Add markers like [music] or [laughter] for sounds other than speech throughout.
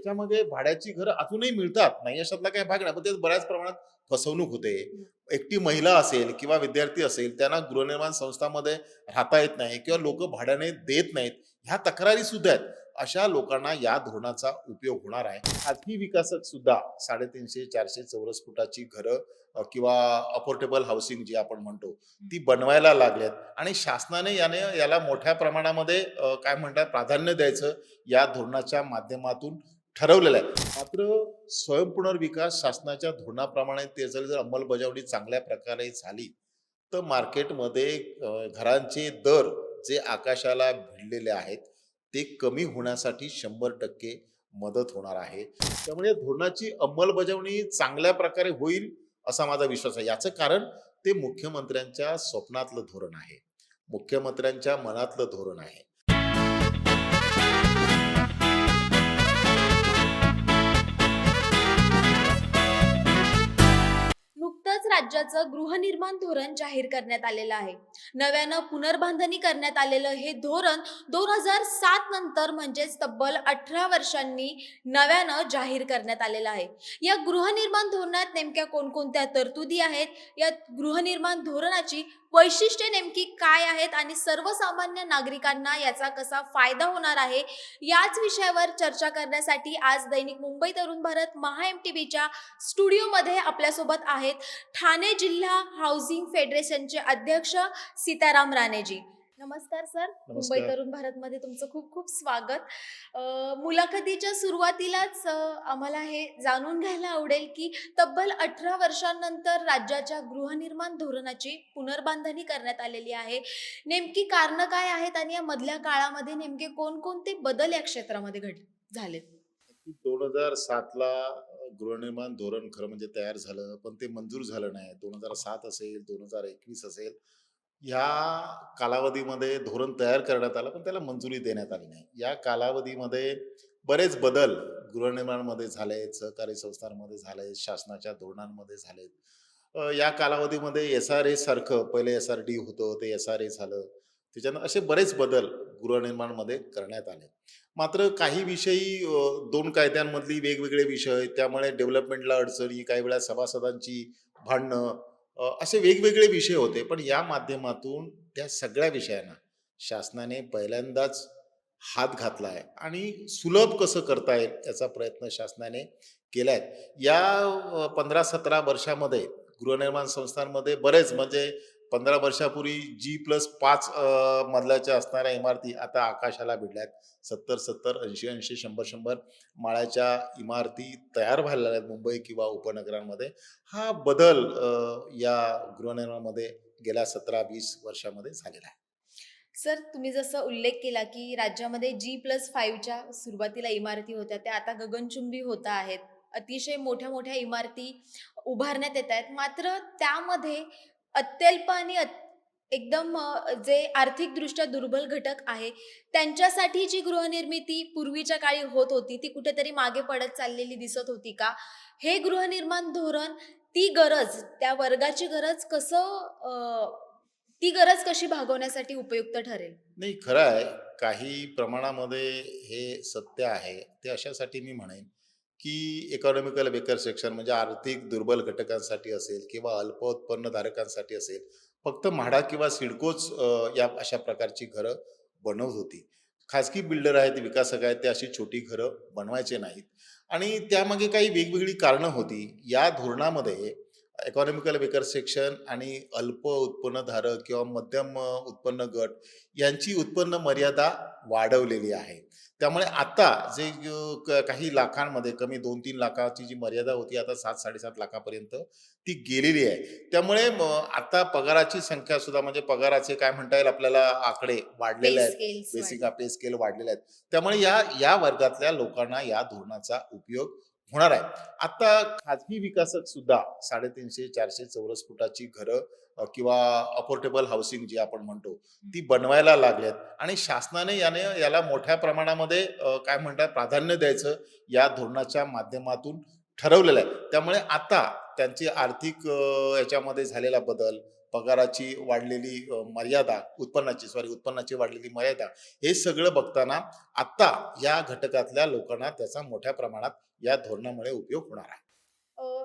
याच्यामध्ये भाड्याची घरं अजूनही मिळतात. नाही अशातला काही भाग नाही पण ते बऱ्याच प्रमाणात फसवणूक होते. एकटी महिला असेल किंवा विद्यार्थी असेल त्यांना गृहनिर्माण संस्थांमध्ये राहता येत नाही किंवा लोक भाड्याने देत नाहीत ह्या तक्रारी सुद्धा आहेत. अशा लोकांना या धोरणाचा उपयोग होणार आहे. खाजगी विकासक सुद्धा साडेतीनशे चारशे चौरस फुटाची घरं किंवा अफोर्डेबल हाऊसिंग जी आपण म्हणतो ती बनवायला लागल्यात. आणि शासनाने याने याला मोठ्या प्रमाणामध्ये काय म्हणतात प्राधान्य द्यायचं या धोरणाच्या माध्यमातून ठरवलेलं आहे. मात्र स्वयंपुनर्विकास शासनाच्या धोरणाप्रमाणे त्याची जर अंमलबजावणी चांगल्या प्रकारे झाली तर मार्केटमध्ये घरांचे दर जे आकाशाला भिडलेले आहेत ते कमी होण्यासाठी शंभर टक्के मदत होणार आहे. त्यामुळे धोरणाची अंमलबजावणी चांगल्या प्रकारे होईल असा माझा विश्वास आहे. याचं कारण ते मुख्यमंत्र्यांच्या स्वप्नातलं धोरण आहे. मुख्यमंत्र्यांच्या मनातलं धोरण आहे. नुकतंच राज्याचं गृहनिर्माण धोरण जाहीर करण्यात आलेलं आहे. नव्यानं पुनर्बांधणी करण्यात आलेलं हे धोरण दोन हजार सात नंतर म्हणजेच तब्बल अठरा वर्षांनी नव्यानं जाहीर करण्यात आलेलं आहे. या गृहनिर्माण धोरणात नेमक्या कोणकोणत्या तरतुदी आहेत? या गृहनिर्माण धोरणाची वैशिष्ट्ये नेमकी काय आहेत आणि सर्वसामान्य नागरिकांना याचा कसा फायदा होणार आहे याच विषयावर चर्चा करण्यासाठी आज दैनिक मुंबई तरुण भारत महा एम टी बीच्या स्टुडिओमध्ये आपल्यासोबत आहेत ठाणे जिल्हा हाऊसिंग फेडरेशनचे अध्यक्ष सीताराम राणेजी. नमस्कार सर. मुंबई. तरुण भारतमध्ये तुमचं खूप खूप स्वागत. मुलाखतीच्या सुरुवातीलाच आम्हाला हे जाणून घ्यायला आवडेल की तब्बल अठरा वर्षांनंतर राज्याच्या गृहनिर्माण धोरणाची पुनर्बांधणी करण्यात आलेली आहे. नेमकी कारणं काय आहेत आणि या मधल्या काळामध्ये नेमके कोणकोणते बदल या क्षेत्रामध्ये घड झालेत? दोन हजार सातला गृहनिर्माण धोरण खरं म्हणजे तयार झालं पण ते मंजूर झालं नाही. दोन हजार सात असेल दोन हजार एकवीस असेल या कालावधीमध्ये धोरण तयार करण्यात आलं पण त्याला मंजुरी देण्यात आली नाही. या कालावधीमध्ये बरेच बदल गृहनिर्माणमध्ये झाले सहकारी संस्थांमध्ये झाले शासनाच्या धोरणांमध्ये झालेत. या कालावधीमध्ये एस आर ए सारखं पहिले एस आर डी होतं ते एस आर ए झालं. त्याच्यानं असे बरेच बदल गृहनिर्माणमध्ये करण्यात आले. मात्र काही विषयी दोन कायद्यांमधली वेगवेगळे विषय त्यामुळे डेव्हलपमेंटला अडचणी काही वेळा सभासदांची भांडणं असे वेगवेगळे विषय होते पण या माध्यमातून त्या सगळ्या विषयांना शासनाने पहिल्यांदाच हात घातला आहे आणि सुलभ कसं करता येईल याचा प्रयत्न शासनाने केला आहे या पंधरा सतरा वर्षामध्ये गृहनिर्माण संस्थांमध्ये बरेच म्हणजे पंधरा वर्षापूर्वी जी प्लस पाच मधल्याच्या मजल्याच्या असणाऱ्या इमारती आता आकाशाला भिडल्यात सत्तर सत्तर ऐंशी ऐंशी शंभर शंभर माळ्याच्या इमारती तयार व्हायला लागल्यात मुंबई किंवा उपनगरांमध्ये. हा बदल या गृहनिर्माणामध्ये गेल्या सतरा वीस वर्षामध्ये झालेला आहे. सर तुम्ही जसं उल्लेख केला की राज्यामध्ये जी प्लस फाईव्हच्या सुरुवातीला इमारती होत्या त्या आता गगनचुंबी होत आहेत. अतिशय मोठ्या मोठ्या इमारती उभारण्यात येत आहेत. मात्र त्यामध्ये अत्यल्प आणि एकदम जे आर्थिकदृष्ट्या दुर्बल घटक आहे त्यांच्यासाठी जी गृहनिर्मिती पूर्वीच्या काळी होत होती ती कुठेतरी मागे पडत चाललेली दिसत होती का? हे गृहनिर्माण धोरण ती गरज त्या वर्गाची गरज कसं ती गरज कशी भागवण्यासाठी उपयुक्त ठरेल? नाही खरं आहे काही प्रमाणामध्ये हे सत्य आहे ते अशासाठी मी म्हणेन की इकॉनॉमिकल वेकर सेक्शन म्हणजे आर्थिक दुर्बल घटकांसाठी असेल किंवा अल्प उत्पन्नधारकांसाठी असेल फक्त म्हाडा किंवा सिडकोच या अशा प्रकारची घरं बनवत होती. खाजगी बिल्डर आहेत विकासक आहेत ते अशी छोटी घरं बनवायचे नाहीत. आणि त्यामागे काही वेगवेगळी कारणं होती. या धोरणामध्ये इकॉनॉमिकल वेकर सेक्शन आणि अल्प उत्पन्नधारक किंवा मध्यम उत्पन्न गट यांची उत्पन्न मर्यादा वाढवलेली आहे. त्यामुळे आता जे काही लाखांमध्ये कमी दोन तीन लाखाची जी मर्यादा होती आता सात साडेसात लाखापर्यंत ती गेलेली आहे. त्यामुळे आता पगाराची संख्या सुद्धा म्हणजे पगाराचे काय म्हणता येईल आपल्याला आकडे वाढलेले आहेत. बेसिक पे स्केल वाढलेले आहेत. त्यामुळे या या वर्गातल्या लोकांना या धोरणाचा उपयोग होणार आहे. आता खाजगी विकासक सुद्धा साडेतीनशे चारशे चौरस फुटाची घरं किंवा अफोर्डेबल हाऊसिंग जी आपण म्हणतो ती बनवायला लागल्यात. आणि शासनाने याने याला मोठ्या प्रमाणामध्ये काय म्हणतात प्राधान्य द्यायचं या धोरणाच्या माध्यमातून ठरवलेलं आहे. त्यामुळे आता त्यांची आर्थिक याच्यामध्ये झालेला बदल पगाराची वाढलेली मर्यादा उत्पन्नाची सॉरी उत्पन्नाची वाढलेली मर्यादा हे सगळं बघताना आत्ता या घटकातल्या लोकांना त्याचा मोठ्या प्रमाणात या धोरणामुळे उपयोग होणार आहे.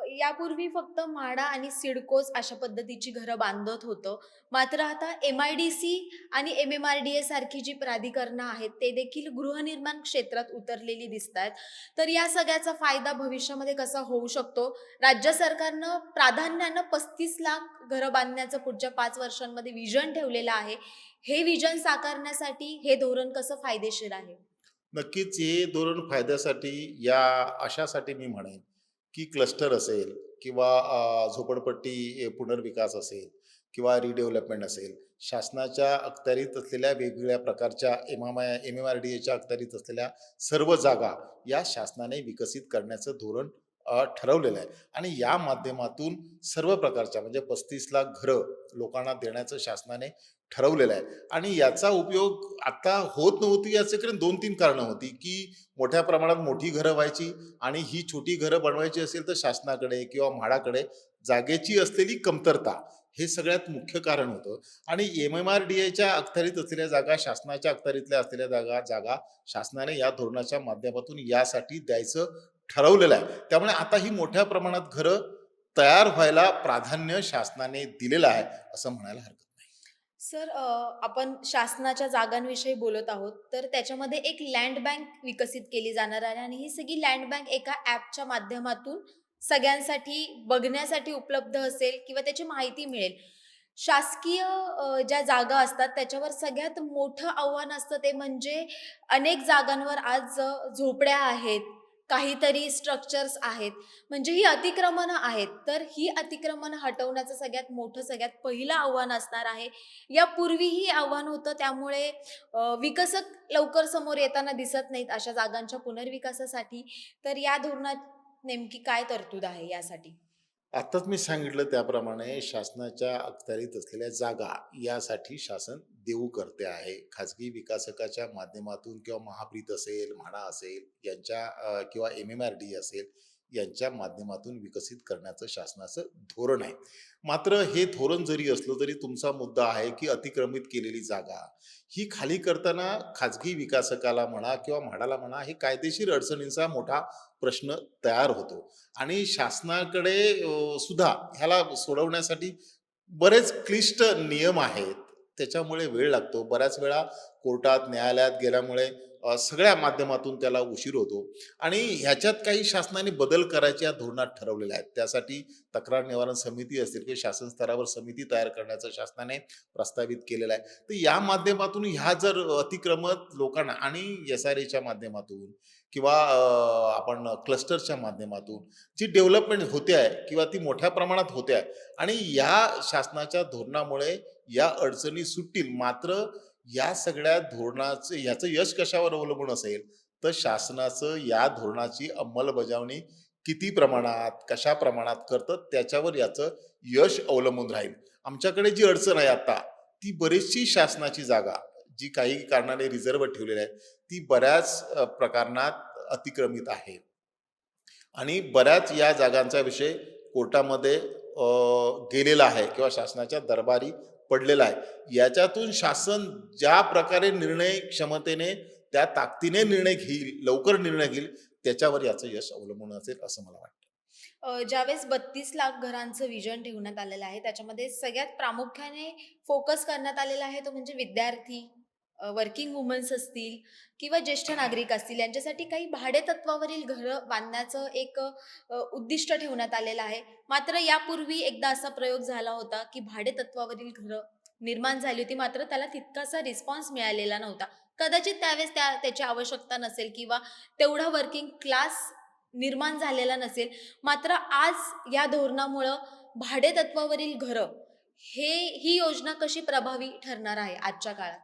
यापूर्वी फक्त म्हाडा आणि सिडकोच अशा पद्धतीची घरं बांधत होतं. मात्र आता एम आय डी सी आणि M M R D A सारखी जी प्राधिकरणं आहेत ते देखील गृहनिर्माण क्षेत्रात उतरलेली दिसत आहेत तर या सगळ्याचा फायदा भविष्यामध्ये कसा होऊ शकतो? राज्य सरकारनं प्राधान्यानं पस्तीस लाख घरं बांधण्याचं पुढच्या पाच वर्षांमध्ये विजन ठेवलेलं आहे. हे विजन साकारण्यासाठी हे धोरण कसं फायदेशीर आहे? नक्कीच हे धोरण फायद्यासाठी या अशासाठी मी म्हणेन. की क्लस्टर असेल किंवा झोपडपट्टी पुनर्विकास असेल किंवा रिडेव्हलपमेंट असेल शासनाच्या अखत्यारीत असलेल्या वेगवेगळ्या प्रकारच्या M M I M M R D एच्या अखत्यारीत असलेल्या सर्व जागा या शासनाने विकसित करण्याचं धोरण ठरवलेलं आहे. आणि या माध्यमातून सर्व प्रकारच्या म्हणजे पस्तीस लाख घरं लोकांना देण्याचं शासनाने ठरवलेलं आहे. आणि याचा उपयोग आता होत नव्हती याचे कारण दोन तीन कारणं होती की मोठ्या प्रमाणात मोठी घरं व्हायची आणि ही छोटी घरं बनवायची असेल तर शासनाकडे किंवा म्हाडाकडे जागेची असलेली कमतरता हे सगळ्यात मुख्य कारण होतं. आणि एम एम आर डी एच्या अखत्यारीत असलेल्या जागा शासनाच्या अखत्यारीतल्या असलेल्या जागा जागा शासनाने या धोरणाच्या माध्यमातून यासाठी द्यायचं ठरवलेलं आहे. त्यामुळे आता ही मोठ्या प्रमाणात घरं तयार व्हायला प्राधान्य शासनाने दिलेलं आहे असं म्हणायला हरकत सर अ, आपण शासनाच्या जागांविषयी बोलत आहोत तर त्याच्यामध्ये एक लँड बँक विकसित केली जाणार आहे आणि ही सगळी लँड बँक एका ॲपच्या माध्यमातून सगळ्यांसाठी बघण्यासाठी उपलब्ध असेल किंवा त्याची माहिती मिळेल. शासकीय अ, ज्या जागा असतात त्याच्यावर सगळ्यात मोठं आव्हान असतं ते म्हणजे अनेक जागांवर आज अ, झोपड्या आहेत काहीतरी स्ट्रक्चर्स आहेत. म्हणजे ही अतिक्रमणं आहेत. तर ही अतिक्रमणं हटवण्याचं सगळ्यात मोठं सगळ्यात पहिलं आव्हान असणार आहे. यापूर्वीही आव्हान होतं. त्यामुळे विकसक लवकर समोर येताना दिसत नाहीत अशा जागांच्या पुनर्विकासासाठी. तर या धोरणात नेमकी काय तरतूद आहे यासाठी? आत्ताच मी सांगितलं त्याप्रमाणे शासनाच्या अखत्यारीत असलेल्या जागा यासाठी शासन देऊ करते आहे. खाजगी विकासकाच्या माध्यमातून किंवा महाप्रीत असेल म्हाडा असेल यांच्या किंवा एम एम आर डी असेल यांच्या माध्यमातून विकसित करण्याचं शासनाचं धोरण आहे. मात्र हे धोरण जरी असलं तरी तुमचा मुद्दा आहे की अतिक्रमित केलेली जागा. ही खाली करताना खाजगी विकासकाला म्हणा किंवा म्हाडाला म्हणा हे कायदेशीर अडचणींचा मोठा प्रश्न तयार होतो. आणि शासनाकडे सुद्धा ह्याला सोडवण्यासाठी बरेच क्लिष्ट नियम आहेत. त्याच्यामुळे वेळ लागतो. बऱ्याच वेळा कोर्टात न्यायालयात गेल्यामुळे सगळ्या माध्यमातून त्याला उशीर होतो. आणि ह्याच्यात काही शासनाने बदल करायच्या धोरणात ठरवलेल्या आहेत. त्यासाठी तक्रार निवारण समिती असतील किंवा शासन स्तरावर समिती तयार करण्याचं शासनाने प्रस्तावित केलेलं आहे. तर या माध्यमातून ह्या जर अतिक्रमत लोकांना आणि एस आर एच्या माध्यमातून किंवा आपण क्लस्टरच्या माध्यमातून जी डेव्हलपमेंट होते आहे किंवा ती मोठ्या प्रमाणात होते आहे आणि या शासनाच्या धोरणामुळे या अडचणी सुटतील. मात्र या सगळ्या धोरणाचं याचं यश कशावर अवलंबून असेल? तर शासनाचं या धोरणाची अंमलबजावणी किती प्रमाणात कशा प्रमाणात करतं त्याच्यावर याचं यश अवलंबून राहील. आमच्याकडे जी अडचण आहे आता ती बरीचशी शासनाची जागा जी काही कारणाने रिझर्व्ह ठेवलेली आहे ती बऱ्याच अ, प्रकरणात अतिक्रमित आहे. आणि बऱ्याच या जागांचा विषय कोर्टामध्ये गेलेला आहे किंवा शासनाच्या दरबारी पडलेला आहे. याच्यातून शासन ज्या प्रकारे निर्णय क्षमतेने त्या ताकदीने निर्णय घेईल लवकर निर्णय घेईल त्याच्यावर याचं यश अवलंबून असेल असं मला वाटतं. ज्यावेळेस बत्तीस लाख घरांचं विजन ठेवण्यात आलेलं आहे त्याच्यामध्ये सगळ्यात प्रामुख्याने फोकस करण्यात आलेला आहे तो म्हणजे विद्यार्थी. वर्किंग वुमन्स असतील किंवा ज्येष्ठ नागरिक असतील यांच्यासाठी काही भाडे तत्वावरील घरं बांधण्याचं एक उद्दिष्ट ठेवण्यात आलेलं आहे. मात्र यापूर्वी एकदा असा प्रयोग झाला होता की भाडे तत्वावरील घरं निर्माण झाली होती मात्र त्याला तितकासा रिस्पॉन्स मिळालेला नव्हता. कदाचित त्यावेळेस त्या त्याची आवश्यकता नसेल किंवा तेवढा वर्किंग क्लास निर्माण झालेला नसेल. मात्र आज या धोरणामुळं भाडे तत्वावरील घरं हे ही योजना कशी प्रभावी ठरणार आहे आजच्या काळात?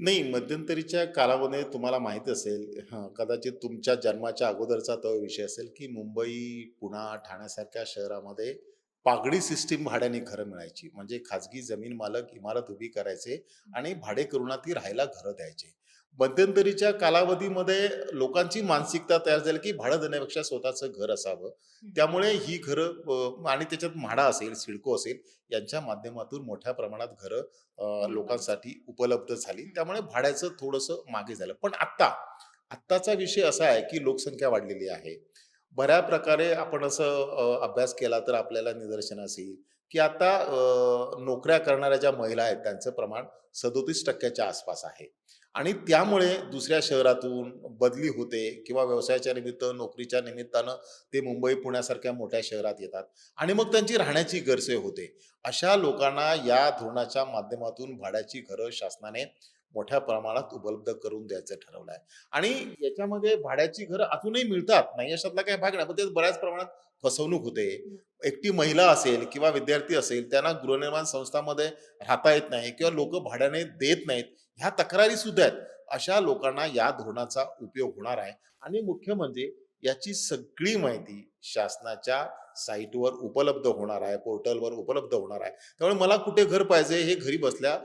नाही मध्यंतरीच्या कालावधीत तुम्हाला माहीत असेल हां कदाचित तुमच्या जन्माच्या अगोदरचा तो विषय असेल की मुंबई पुणा ठाण्यासारख्या शहरामध्ये पागडी सिस्टीम भाड्याने घरं मिळायची. म्हणजे खाजगी जमीन मालक इमारत उभी करायचे आणि भाडेकरूंना ती राहायला घरं द्यायचे. मध्यंतरीच्या कालावधीमध्ये लोकांची मानसिकता तयार झाली की भाडं देण्यापेक्षा स्वतःचं घर असावं. त्यामुळे ही घरं आणि त्याच्यात म्हाडा असेल सिडको असेल यांच्या माध्यमातून मोठ्या प्रमाणात घरं लोकांसाठी उपलब्ध झाली. त्यामुळे भाड्याचं थोडंसं मागे झालं. पण आत्ता आत्ताचा विषय असा आहे की लोकसंख्या वाढलेली आहे. बऱ्या प्रकारे आपण असं अभ्यास केला तर आपल्याला निदर्शनास येईल की आता नोकऱ्या करणाऱ्या ज्या महिला आहेत त्यांचं प्रमाण सदोतीस टक्क्याच्या आसपास आहे. आणि त्यामुळे दुसऱ्या शहरातून बदली होते किंवा व्यवसायाच्या निमित्त नोकरीच्या निमित्तानं ते मुंबई पुण्यासारख्या मोठ्या शहरात येतात. आणि मग त्यांची राहण्याची गरजे होते. अशा लोकांना या धोरणाच्या माध्यमातून भाड्याची घरं शासनाने मोठ्या प्रमाणात उपलब्ध करून द्यायचं ठरवलं आहे आणि याच्यामध्ये भाड्याची घरं अजूनही मिळतात नाही अशातला काही भाग नाही पण ते बऱ्याच प्रमाणात फसवणूक होते. एकटी महिला असेल किंवा विद्यार्थी असेल त्यांना गृहनिर्माण संस्थामध्ये राहता येत नाही किंवा लोक भाड्याने देत नाहीत ह्या तक्रारी सुद्धा आहेत. अशा लोकांना या धोरणाचा उपयोग होणार आहे. आणि मुख्य म्हणजे याची सगळी माहिती शासनाच्या साईटवर उपलब्ध होणार आहे पोर्टलवर उपलब्ध होणार आहे. त्यामुळे मला कुठे घर पाहिजे हे घरी बसल्या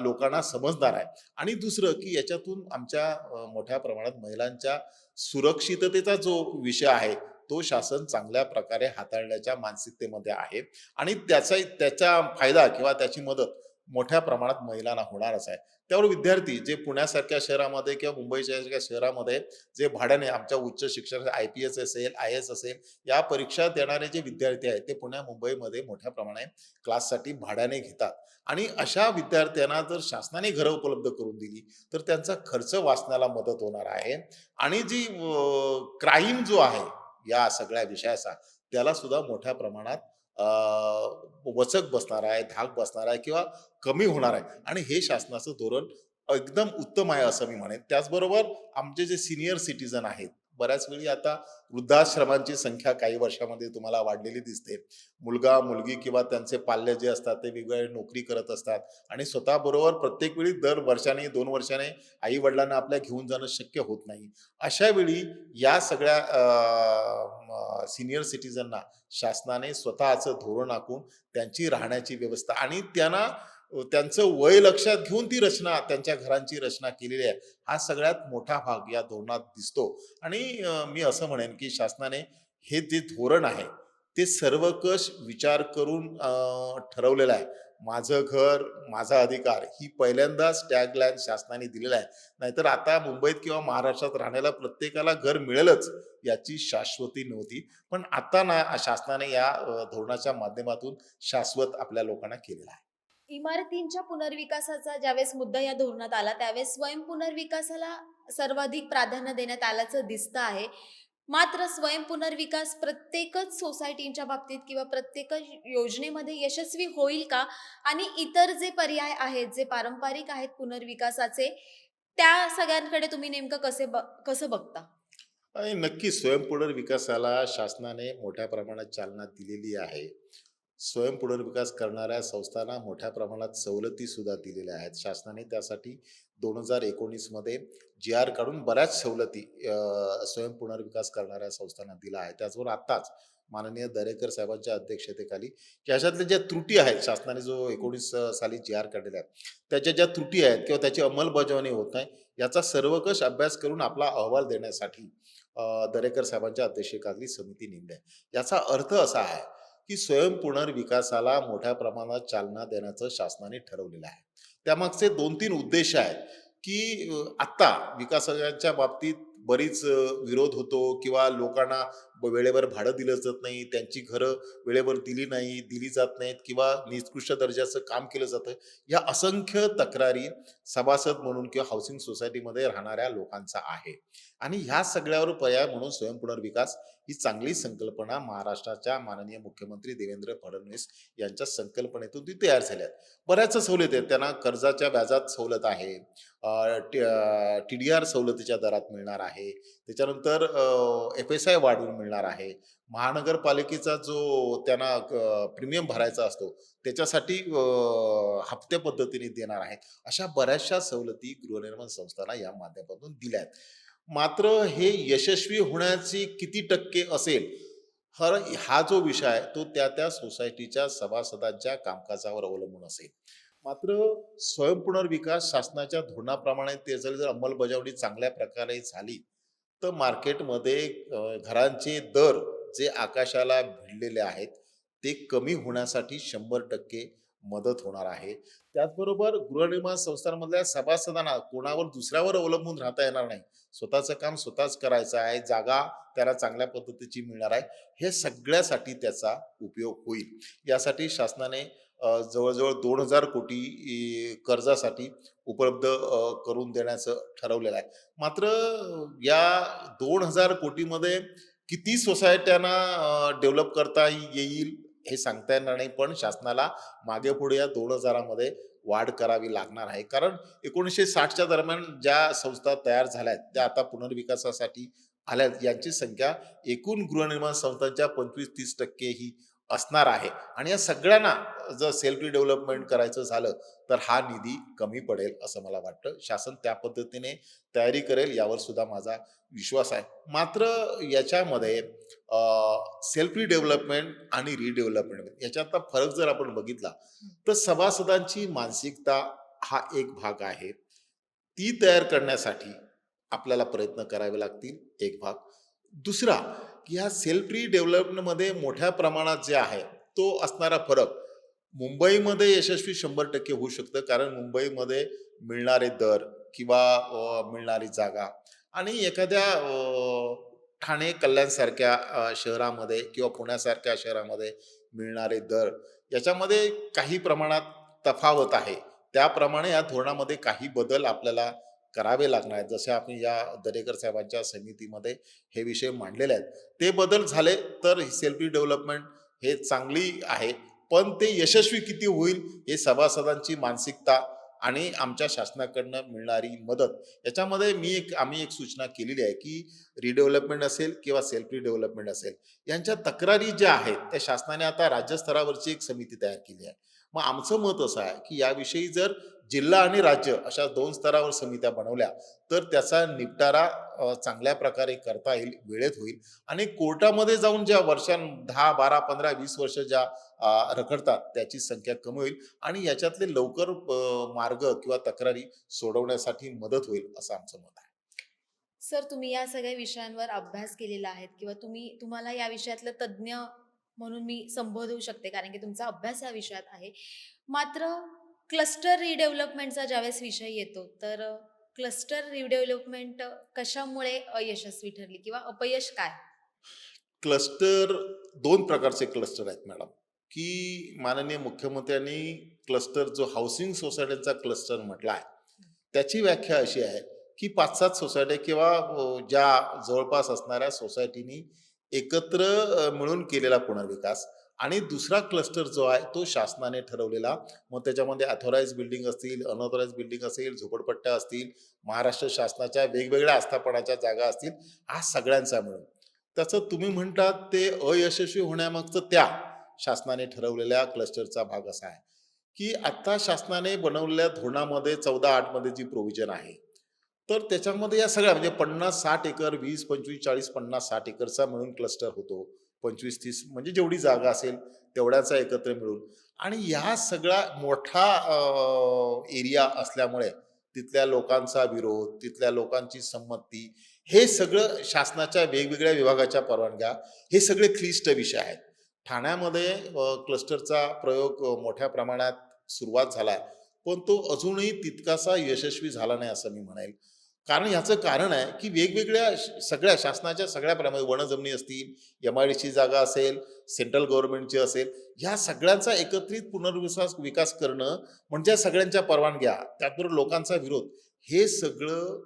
लोकांना समजणार आहे. आणि दुसरं की याच्यातून आमच्या मोठ्या प्रमाणात महिलांच्या सुरक्षिततेचा जो विषय आहे तो शासन चांगल्या प्रकारे हाताळण्याच्या मानसिकतेमध्ये आहे. आणि त्याचा त्याचा फायदा किंवा त्याची मदत मोठ्या प्रमाणात महिलांना होणारच आहे. त्यावर विद्यार्थी जे पुण्यासारख्या शहरामध्ये किंवा मुंबईच्या शहरामध्ये जे भाड्याने आमच्या उच्च शिक्षण आय पी एस असेल आय एस असेल या परीक्षा देणारे जे विद्यार्थी आहेत ते पुण्या मुंबईमध्ये मोठ्या प्रमाणे क्लाससाठी भाड्याने घेतात. आणि अशा विद्यार्थ्यांना जर शासनाने घरं उपलब्ध करून दिली तर त्यांचा खर्च वाचण्याला मदत होणार आहे. आणि जी क्राईम जो आहे या सगळ्या विषयाचा त्याला सुद्धा मोठ्या प्रमाणात वचक बसणार आहे धाक बसणार आहे किंवा कमी होणार आहे. आणि हे शासनाचं धोरण एकदम उत्तम आहे असं मी म्हणेन. त्याचबरोबर आमचे जे सिनियर सिटीजन आहेत बऱ्याच वेळी आता वृद्धाश्रमांची संख्या काही वर्षामध्ये तुम्हाला वाढलेली दिसते. मुलगा मुलगी किंवा त्यांचे पाल्य जे असतात ते वेगवेगळे नोकरी करत असतात आणि स्वतःबरोबर प्रत्येक वेळी दर वर्षाने दोन वर्षाने आई वडिलांना आपल्या घेऊन जाणं शक्य होत नाही. अशा वेळी या सगळ्या सिनियर सिटीजनना शासनाने स्वतःचं धोरण आखून त्यांची राहण्याची व्यवस्था आणि त्यांना त्यांचं वय लक्षात घेऊन ती रचना त्यांच्या घरांची रचना केलेली आहे. हा सगळ्यात मोठा भाग या धोरणात दिसतो. आणि मी असं म्हणेन की शासनाने हे जे धोरण आहे ते सर्वकष विचार करून ठरवलेलं आहे. माझं घर माझा अधिकार ही पहिल्यांदाच टॅगलाईन शासनाने दिलेला आहे. नाहीतर आता मुंबईत किंवा महाराष्ट्रात राहण्याला प्रत्येकाला घर मिळेलच याची शाश्वती नव्हती. पण आता ना शासनाने या धोरणाच्या माध्यमातून शाश्वत आपल्या लोकांना केलेला आहे. इमारतींच्या पुनर्विकासाचा ज्यावेळेस मुद्दा या धोरणात आला त्यावेळेस स्वयं पुनर्विकासाला सर्वाधिक प्राधान्य देण्यात आल्याचं दिसतं आहे. मात्र स्वयं पुनर्विकास प्रत्येकच सोसायटींच्या बाबतीत किंवा प्रत्येक योजनेमध्ये यशस्वी होईल का? आणि इतर जे पर्याय आहेत जे पारंपरिक आहेत पुनर्विकासाचे त्या सगळ्यांकडे तुम्ही नेमकं कसे ब कसं बघता? नक्की नक्की स्वयंपुनर्विकासाला शासनाने मोठ्या प्रमाणात चालना दिलेली आहे. स्वयंपुनर्विकास करणाऱ्या संस्थांना मोठ्या प्रमाणात सवलती सुद्धा दिलेल्या आहेत. शासनाने त्यासाठी दोन हजार एकोणीसमध्ये जी आर काढून बऱ्याच सवलती स्वयंपुनर्विकास करणाऱ्या संस्थांना दिला आहे त्याचबरोबर आत्ताच माननीय दरेकर साहेबांच्या अध्यक्षतेखाली याच्यातल्या ज्या त्रुटी आहेत शासनाने जो एकोणीस साली जी आर काढलेला आहे त्याच्या ज्या त्रुटी आहेत किंवा त्याची अंमलबजावणी होत नाही याचा सर्वकष अभ्यास करून आपला अहवाल देण्यासाठी दरेकर साहेबांच्या अध्यक्षतेखाली समिती नेमली आहे. याचा अर्थ असा आहे की स्वयंपुनर्विकासाला मोठ्या प्रमाणात चालना देण्याचं शासनाने ठरवलेलं आहे. त्यामागचे दोन तीन उद्देश आहेत की आत्ता विकासाच्या बाबतीत बरीच विरोध होतो किंवा लोकांना वेळेवर भाडं दिलं जात नाही त्यांची घरं वेळेवर दिली नाही दिली जात नाहीत किंवा निकृष्ट दर्जाचं काम केलं जातं या असंख्य तक्रारी सभासद म्हणून किंवा हाऊसिंग सोसायटीमध्ये राहणाऱ्या लोकांचा आहे. आणि ह्या सगळ्यावर पर्याय म्हणून स्वयंपुनर्विकास ही चांगली संकल्पना महाराष्ट्राच्या माननीय मुख्यमंत्री देवेंद्र फडणवीस यांच्या संकल्पनेतून ती तयार झाल्या आहेत बऱ्याच सवलती आहेत. त्यांना कर्जाच्या व्याजात सवलत आहे. टी डी आर सवलतीच्या दरात मिळणार आहे. त्याच्यानंतर एफ एस आय वाढवून मिळणार आहे. महानगरपालिकेचा जो त्यांना प्रीमियम भरायचा असतो त्याच्यासाठी हप्त्या हप्ते पद्धतीने देणार आहे. अशा बऱ्याचशा सवलती गृहनिर्माण संस्थांना या माध्यमातून दिल्या आहेत मात्र हे यशस्वी होण्याची किती टक्के असेल हर हा जो विषय आहे तो त्या त्या सोसायटीच्या सभासदांच्या कामकाजावर अवलंबून असेल. मात्र स्वयंपुनर्विकास शासनाच्या धोरणाप्रमाणे त्याची जर अंमलबजावणी चांगल्या प्रकारे झाली तर मार्केटमध्ये घरांचे दर जे आकाशाला भिडलेले आहेत ते कमी होण्यासाठी शंभर टक्के मदत होणार आहे. त्याचबरोबर गृहनिर्माण संस्थांमधल्या सभासदांना कोणावर दुसऱ्यावर अवलंबून राहता येणार नाही. स्वतःचं काम स्वतःच करायचं आहे. जागा त्याला चांगल्या पद्धतीची मिळणार आहे. हे सगळ्यासाठी त्याचा उपयोग होईल. यासाठी शासनाने जवळजवळ दोन हजार कोटी कर्जासाठी उपलब्ध करून देण्याचं ठरवलेलं आहे. मात्र या दोन हजार कोटीमध्ये किती सोसायट्यांना डेव्हलप करता येईल? हे सांगता येणार नाही पण शासनाला मागे पुढे या दोन हजारामध्ये वाढ करावी लागणार आहे. कारण एकोणीसशे साठच्या दरम्यान ज्या संस्था तयार झाल्या आहेत त्या आता पुनर्विकासासाठी आल्या आहेत. यांची संख्या एकूण गृहनिर्माण संस्थांच्या पंचवीस तीस टक्के ही असणार आहे. आणि या सगळ्यांना जर सेल्फ डेव्हलपमेंट करायचं झालं तर हा निधी कमी पडेल असं मला वाटतं. शासन त्या पद्धतीने तयारी करेल यावर सुद्धा माझा विश्वास आहे. मात्र याच्यामध्ये सेल्फ डेव्हलपमेंट आणि रिडेव्हलपमेंट याच्यातला फरक जर आपण बघितला तर सभासदांची मानसिकता हा एक भाग आहे. ती तयार करण्यासाठी आपल्याला प्रयत्न करावे लागतील एक भाग. दुसरा की ह्या सेल्फ रिडेव्हलपमेंटमध्ये मोठ्या प्रमाणात जे आहे तो असणारा फरक मुंबईमध्ये यशस्वी शंभर टक्के होऊ शकतं कारण मुंबईमध्ये मिळणारे दर किंवा मिळणारी जागा आणि एखाद्या ठाणे कल्याणसारख्या शहरामध्ये किंवा पुण्यासारख्या शहरामध्ये मिळणारे दर याच्यामध्ये काही प्रमाणात तफावत आहे. त्याप्रमाणे या धोरणामध्ये काही बदल आपल्याला करावे लागणार आहेत. जसे आपण या दरेकर साहेबांच्या समितीमध्ये हे विषय मांडलेले आहेत. ते बदल झाले तर सेल्फी डेव्हलपमेंट हे चांगली आहे. पण ते यशस्वी किती होईल हे सभासदांची मानसिकता आणि आमच्या शासनाकडनं मिळणारी मदत. याच्यामध्ये मी एक आम्ही एक सूचना केलेली आहे की रिडेव्हलपमेंट असेल किंवा सेल्फ रिडेव्हलपमेंट असेल यांच्या तक्रारी ज्या आहेत त्या शासनाने आता राज्यस्तरावरची एक समिती तयार केली आहे. मग आमचं मत असं आहे की याविषयी जर जिल्हा आणि राज्य अशा दोन स्तरावर समित्या बनवल्या तर त्याचा निपटारा चांगल्या प्रकारे करता येईल वेळेत होईल. आणि कोर्टामध्ये जाऊन ज्या वर्षां दहा बारा पंधरा वीस वर्ष ज्या रखडतात. त्याची संख्या कमी होईल आणि याच्यातले लवकर मार्ग किंवा तक्रारी सोडवण्यासाठी मदत होईल असं आमचं मत आहे. सर तुम्ही या सगळ्या विषयांवर अभ्यास केलेला आहे किंवा तुम्ही तुम्हाला या विषयातलं तज्ज्ञ म्हणून मी संबोधू शकते कारण की तुमचा अभ्यास या विषयात आहे. मात्र क्लस्टर रिडेव्हलपमेंटचा ज्यावेळेस विषय येतो तर क्लस्टर रिडेव्हलपमेंट कशामुळे अयशस्वी ठरली किंवा अपयश काय? क्लस्टर दोन प्रकारचे क्लस्टर आहेत मॅडम. की माननीय मुख्यमंत्र्यांनी क्लस्टर जो हाऊसिंग सोसायटीचा क्लस्टर म्हटला आहे त्याची व्याख्या अशी आहे की पाच सात सोसायट्या किंवा ज्या जवळपास असणाऱ्या सोसायटीनी एकत्र मिळून केलेला पुनर्विकास आणि दुसरा क्लस्टर जो आहे तो शासनाने ठरवलेला. मग त्याच्यामध्ये अथॉराइज बिल्डिंग असतील अनऑथोराइज बिल्डिंग असेल झोपडपट्ट्या असतील महाराष्ट्र शासनाच्या वेगवेगळ्या आस्थापनाच्या जागा असतील हा सगळ्यांचा मिळून. त्याचं तुम्ही म्हणतात ते अयशस्वी होण्यामागचं त्या शासनाने ठरवलेल्या क्लस्टरचा भाग असा आहे की आता शासनाने बनवलेल्या धोरणामध्ये चौदा आठमध्ये जी प्रोव्हिजन आहे तर त्याच्यामध्ये या सगळ्या म्हणजे पन्नास साठ एकर वीस पंचवीस चाळीस पन्नास साठ एकरचा मिळून क्लस्टर होतो. पंचवीस तीस म्हणजे जेवढी जागा असेल तेवढ्याचा एकत्र मिळून. आणि ह्या सगळा मोठा एरिया असल्यामुळे तिथल्या लोकांचा विरोध तिथल्या लोकांची संमती हे सगळं शासनाच्या वेगवेगळ्या विभागाच्या परवानग्या हे सगळे क्लिष्ट विषय आहेत. ठाण्यामध्ये क्लस्टरचा प्रयोग मोठ्या प्रमाणात सुरुवात झाला आहे पण तो अजूनही तितकासा यशस्वी झाला नाही असं मी म्हणेल. कारण ह्याचं कारण आहे की वेगवेगळ्या सगळ्या शासनाच्या सगळ्या प्रमाणे वनजमिनी असतील एम आय डी जागा असेल सेंट्रल गव्हर्नमेंटची असेल ह्या सगळ्यांचा एकत्रित पुनर्विश्वास विकास करणं म्हणजे सगळ्यांच्या परवानग्या त्याचबरोबर लोकांचा विरोध हे सगळं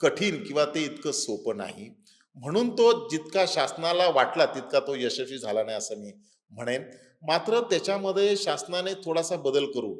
कठीण किंवा ते इतकं सोपं नाही. म्हणून तो जितका शासनाला वाटला तितका तो यशस्वी झाला नाही असं मी म्हणेन. मात्र त्याच्यामध्ये शासनाने थोडासा बदल करू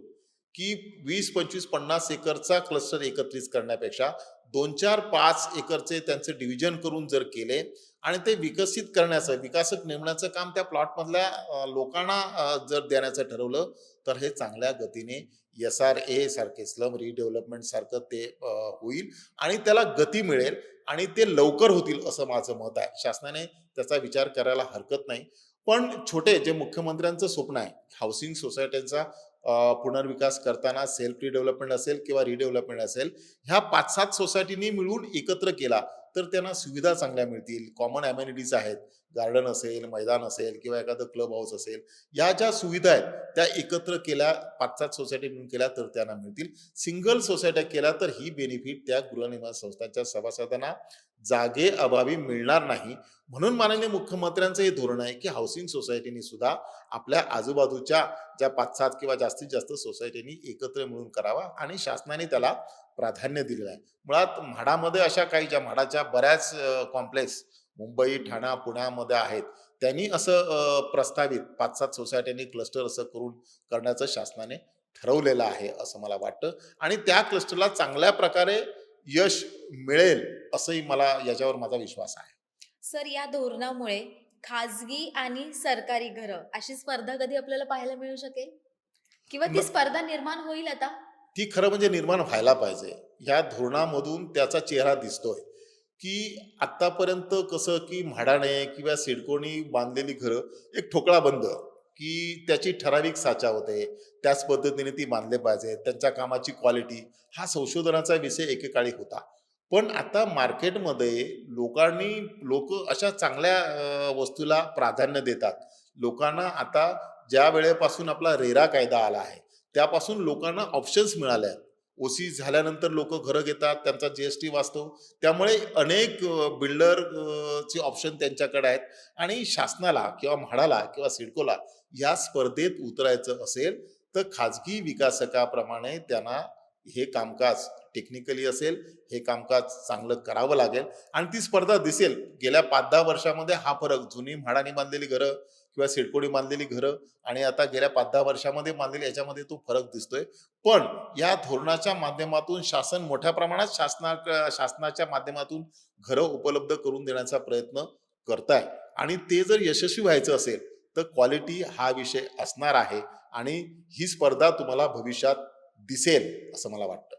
की वीस पंचवीस पन्नास एकरचा क्लस्टर एकत्रित करण्यापेक्षा दोन चार पाच एकरचे त्यांचे डिव्हिजन करून जर केले आणि ते विकसित करण्याचं विकासक नेमण्याचं काम त्या प्लॉटमधल्या लोकांना जर देण्याचं ठरवलं तर हे चांगल्या गतीने एस आर ए सारखे स्लम रिडेव्हलपमेंट सारखं ते होईल आणि त्याला गती मिळेल आणि ते लवकर होतील असं माझं मत आहे. शासनाने त्याचा विचार करायला हरकत नाही. पण छोटे जे मुख्यमंत्र्यांचं स्वप्न आहे हाऊसिंग सोसायट्यांचा पुनर्विकास करताना सेल्फ रिडेव्हलपमेंट असेल किंवा रिडेव्हलपमेंट असेल ह्या पाच सात सोसायटीनी मिळून एकत्र केला तर त्यांना सुविधा चांगल्या मिळतील. कॉमन अम्युनिटीज आहेत. गार्डन असेल मैदान असेल किंवा एखादं क्लब हाऊस असेल या ज्या सुविधा आहेत त्या एकत्र केल्या पाच सात सोसायटी मिळून केल्या तर त्यांना मिळतील. सिंगल सोसायट्या केल्या तर ही बेनिफिट त्या गृहनिर्माण संस्थांच्या सभासदांना जागे अभावी मिळणार नाही. म्हणून माननीय मुख्यमंत्र्यांचं हे धोरण आहे की हाऊसिंग सोसायटीनी सुद्धा आपल्या आजूबाजूच्या ज्या पाच सात किंवा जास्तीत जास्त सोसायटीनी एकत्र मिळून करावा आणि शासनाने त्याला प्राधान्य दिलेलं आहे. मुळात म्हाडामध्ये अशा काही ज्या म्हाडाच्या बऱ्याच कॉम्प्लेक्स मुंबई ठाणा पुण्यामध्ये आहेत त्यांनी असं प्रस्तावित पाच सात सोसायट्यांनी क्लस्टर असं करून करण्याचं शासनाने ठरवलेलं आहे असं मला वाटतं. आणि त्या क्लस्टरला चांगल्या प्रकारे यश मिळेल असंही मला याच्यावर माझा विश्वास आहे. सर या धोरणामुळे खाजगी आणि सरकारी घरं अशी स्पर्धा कधी आपल्याला पाहायला मिळू शकेल? किंवा ती स्पर्धा निर्माण होईल आता? ती खरं म्हणजे निर्माण व्हायला पाहिजे. ह्या धोरणामधून त्याचा चेहरा दिसतोय. की आतापर्यंत कसं की म्हाडाने किंवा सिडकोनी बांधलेली घरं एक ठोकळा बंद. की त्याची ठराविक साचा होते. त्याच पद्धतीने ती बांधले पाहिजे. त्यांच्या कामाची क्वालिटी हा संशोधनाचा विषय एकेकाळी होता. पण आता मार्केटमध्ये लोकांनी लोक अशा चांगल्या वस्तूला प्राधान्य देतात. लोकांना आता ज्या वेळेपासून आपला रेरा कायदा आला आहे त्यापासून लोकांना ऑप्शन्स मिळाले आहेत. ओसी झाल्यानंतर लोक घरं घेतात त्यांचा जीएसटी वाचतो. त्यामुळे अनेक बिल्डर चे ऑप्शन त्यांच्याकडे आहेत. आणि शासनाला किंवा म्हाडाला किंवा सिडकोला या स्पर्धेत उतरायचं असेल तर खाजगी विकासकाप्रमाणे त्यांना हे कामकाज टेक्निकली असेल हे कामकाज चांगलं करावं लागेल. आणि ती स्पर्धा दिसेल. गेल्या पाच दहा वर्षामध्ये हा फरक जुनी म्हाडाने बांधलेली घरं किंवा सिडकोडी बांधलेली घरं आणि आता गेल्या पाच दहा वर्षामध्ये बांधलेली याच्यामध्ये तो फरक दिसतोय. पण या धोरणाच्या माध्यमातून शासन मोठ्या प्रमाणात शासना शासनाच्या माध्यमातून घरं उपलब्ध करून देण्याचा प्रयत्न करताय. आणि ते जर यशस्वी व्हायचं असेल तर क्वालिटी हा विषय असणार आहे आणि ही स्पर्धा तुम्हाला भविष्यात दिसेल असं मला वाटतं.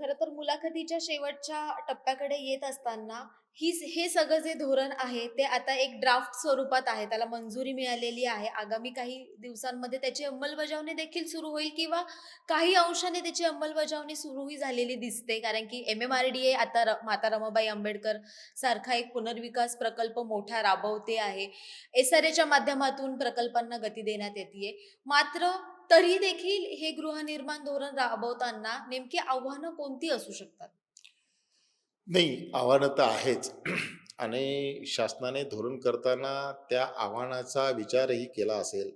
खरं तर मुलाखतीच्या शेवटच्या टप्प्याकडे येत असताना ही हे सगळं जे धोरण आहे ते आता एक ड्राफ्ट स्वरूपात आहे. त्याला मंजुरी मिळालेली आहे. आगामी काही दिवसांमध्ये त्याची अंमलबजावणी देखील सुरू होईल किंवा काही अंशाने त्याची अंमलबजावणी सुरूही झालेली दिसते. कारण की M M R D A आता र- माता रमाबाई आंबेडकर सारखा एक पुनर्विकास प्रकल्प मोठा राबवते आहे. एस आर एच्या माध्यमातून प्रकल्पांना गती देण्यात येते मात्र तरी देखील हे गृहनिर्माण धोरण राबवताना नेमकी आव्हानं कोणती असू शकतात? नाही आव्हानं तर आहेच. [clears throat] आणि शासनाने धोरण करताना त्या आव्हानाचा विचारही केला असेल.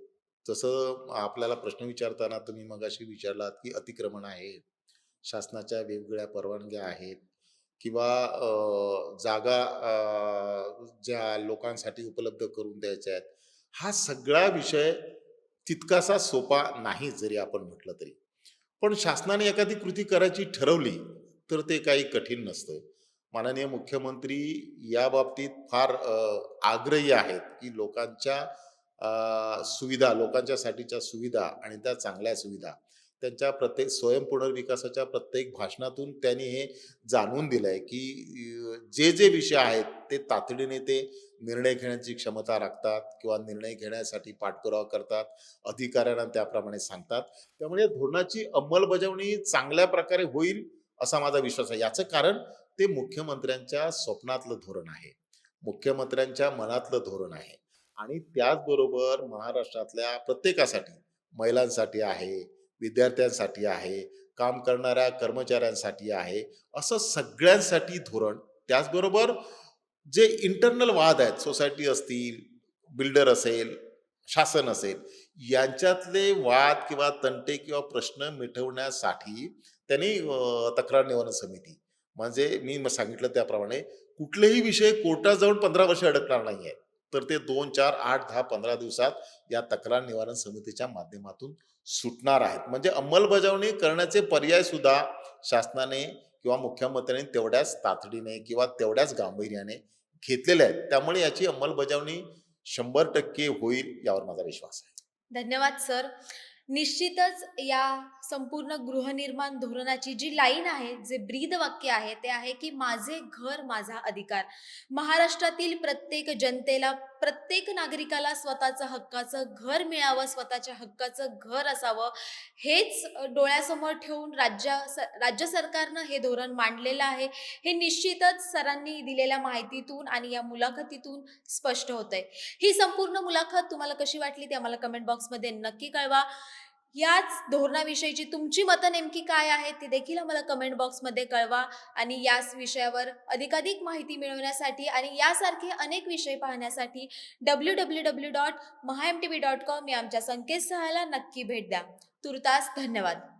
जसं आपल्याला प्रश्न विचारताना तुम्ही मगाशी विचारलात की अतिक्रमण आहे शासनाच्या वेगवेगळ्या परवानग्या आहेत किंवा जागा ज्या लोकांसाठी उपलब्ध करून द्यायच्या आहेत. हा सगळा विषय तितकासा सोपा नाही जरी आपण म्हटलं तरी. पण शासनाने एखादी कृती करायची ठरवली तर ते काही कठीण नसतं माननीय मुख्यमंत्री या बाबतीत फार आग्रही आहेत की लोकांच्या सुविधा लोकांच्यासाठीच्या सुविधा आणि त्या चांगल्या सुविधा त्यांच्या प्रत्येक स्वयं पुनर्विकासाच्या प्रत्येक भाषणातून त्यांनी हे जाणून दिलंय की जे जे विषय आहेत ते तातडीने ते निर्णय घेण्याची क्षमता राखतात किंवा निर्णय घेण्यासाठी पाठपुरावा करतात अधिकाऱ्यांना त्याप्रमाणे सांगतात. त्यामुळे धोरणाची अंमलबजावणी चांगल्या प्रकारे होईल असा माझा विश्वास आहे. याचं कारण ते मुख्यमंत्र्यांच्या स्वप्नातलं धोरण आहे. मुख्यमंत्र्यांच्या मनातलं धोरण आहे. आणि त्याचबरोबर महाराष्ट्रातल्या प्रत्येकासाठी महिलांसाठी आहे विद्यार्थ्यांसाठी आहे काम करणाऱ्या कर्मचाऱ्यांसाठी आहे असं सगळ्यांसाठी धोरण. त्याचबरोबर जे इंटरनल वाद आहेत सोसायटी असतील बिल्डर असेल शासन असेल यांच्यातले वाद किंवा तंटे किंवा प्रश्न मिटवण्यासाठी त्यांनी तक्रार निवारण समिती. म्हणजे मी सांगितलं त्याप्रमाणे कुठलेही विषय कोर्टात जाऊन पंधरा वर्ष अडकणार नाही आहे तर ते दोन चार आठ दहा पंधरा दिवसात या तक्रार निवारण समितीच्या माध्यमातून सुटणार आहेत. म्हणजे अंमलबजावणी करण्याचे पर्याय सुद्धा शासनाने किंवा मुख्यमंत्र्यांनी तेवढ्याच तातडीने किंवा तेवढ्याच गांभीर्याने घेतलेले आहेत. त्यामुळे याची अंमलबजावणी शंभर टक्के होईल यावर माझा विश्वास आहे. धन्यवाद सर. निश्चितच या संपूर्ण गृहनिर्माण धोरणाची जी लाईन आहे जे ब्रीद वाक्य आहे ते आहे की माझे घर माझा अधिकार. महाराष्ट्रातील प्रत्येक जनतेला प्रत्येक नागरिकाला स्वतःचं हक्काचं घर मिळावं स्वतःच्या हक्काचं घर असावं हेच डोळ्यासमोर ठेवून राज्य राज्य सरकारनं हे धोरण मांडलेलं आहे. हे निश्चितच सरांनी दिलेल्या माहितीतून आणि या मुलाखतीतून स्पष्ट होतंय. ही संपूर्ण मुलाखत तुम्हाला कशी वाटली ते आम्हाला कमेंट बॉक्समध्ये नक्की कळवा. याच धोरणाविषयीची तुमची मतं नेमकी काय आहेत ती देखील आम्हाला कमेंट बॉक्समध्ये कळवा आणि याच विषयावर अधिकाधिक माहिती मिळवण्यासाठी आणि यासारखे अनेक विषय पाहण्यासाठी W W W dot Maha M T V dot com या आमच्या संकेतस्थळाला नक्की भेट द्या. तुर्तास धन्यवाद.